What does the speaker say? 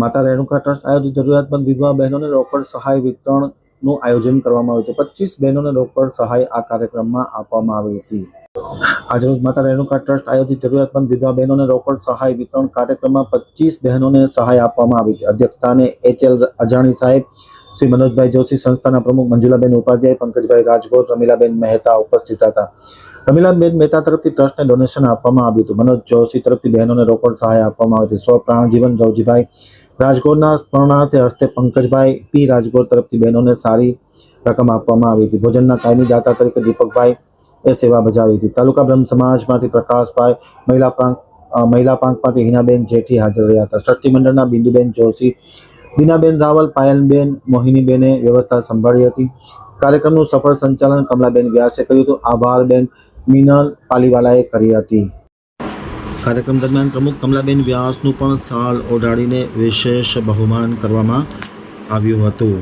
માતા રેણુકા ટ્રસ્ટ આયોજિત જરૂરિયાતમંદ વિધવા બહેનોને રોકડ સહાય વિતરણનું આયોજન કરવામાં આવ્યું હતું. પચીસ બહેનોને રોકડ સહાય આ કાર્યક્રમમાં આપવામાં આવી હતી. આજરોજ માતા રેણુકા ટ્રસ્ટ આયોજિત જરૂરિયાતમંદ વિધવા બહેનોને રોકડ સહાય વિતરણ કાર્યક્રમમાં પચીસ બહેનોને સહાય આપવામાં આવી. હતી અધ્યક્ષસ્થાને એચ એલ અજાણી સાહેબ, શ્રી મનોજભાઈ જોશી સંસ્થાના પ્રમુખ મંજુલાબેન ઉપાધ્યાય, પંકજભાઈ રાજગોર, રમીલાબેન મહેતા ઉપસ્થિત હતા. રમીલાબેન મહેતા તરફથી ટ્રસ્ટને ડોનેશન આપવામાં આવ્યું હતું. મનોજ જોશી તરફથી બહેનોને રોકડ સહાય આપવામાં આવી હતી. સ્વપ્રાણ પ્રાણજીવન રવજીભાઈ રાજગોરના સ્મરણાર્થે હસ્તે પંકજભાઈ પી રાજગોર તરફથી બહેનોને સારી રકમ આપવામાં આવી હતી. ભોજનના કાયમી દાતા તરીકે દીપકભાઈ એ સેવા બજાવી હતી. તાલુકા બ્રહ્મ સમાજમાંથી પ્રકાશભાઈ, મહિલા પ્રાંક મહિલા પાંખમાંથી હિનાબેન જેઠી હાજર રહ્યા હતા. ટ્રસ્ટી મંડળના બિંદુબેન જોશી, બીનાબેન રાવલ, પાયલબેન મોહિનીબેને વ્યવસ્થા સંભાળી હતી. કાર્યક્રમનું સફળ સંચાલન કમલાબેન વ્યાસે કર્યું હતું. આભારબેન મિનલ પાલીવાલાએ કરી હતી. કાર્યક્રમ દરમિયાન પ્રમુખ કમલાબેન વ્યાસનું પણ સાલ ઓઢાડીને વિશેષ બહુમાન કરવામાં આવ્યું હતું.